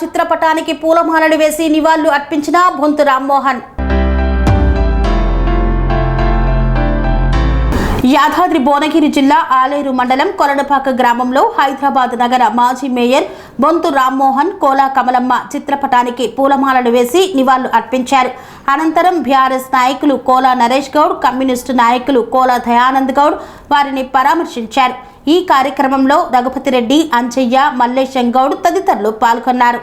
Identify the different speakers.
Speaker 1: చిత్రపటానికి పూలమాలలు వేసి నివాళులు అర్పించిన బొంతు రామ్మోహన్. యాదాద్రి భువనగిరి జిల్లా ఆలేరు మండలం కొరడపాక గ్రామంలో హైదరాబాద్ నగర మాజీ మేయర్ బొంతు రామ్మోహన్ కోలా కమలమ్మ చిత్రపటానికి పూలమాలలు వేసి నివాళులు అర్పించారు. అనంతరం బీఆర్ఎస్ నాయకులు కోలా నరేష్ గౌడ్ కమ్యూనిస్టు నాయకులు కోలా దయానంద్ గౌడ్ వారిని పరామర్శించారు. ఈ కార్యక్రమంలో రఘుపతిరెడ్డి అంచయ్య మల్లేశం గౌడ్ తదితరులు పాల్గొన్నారు.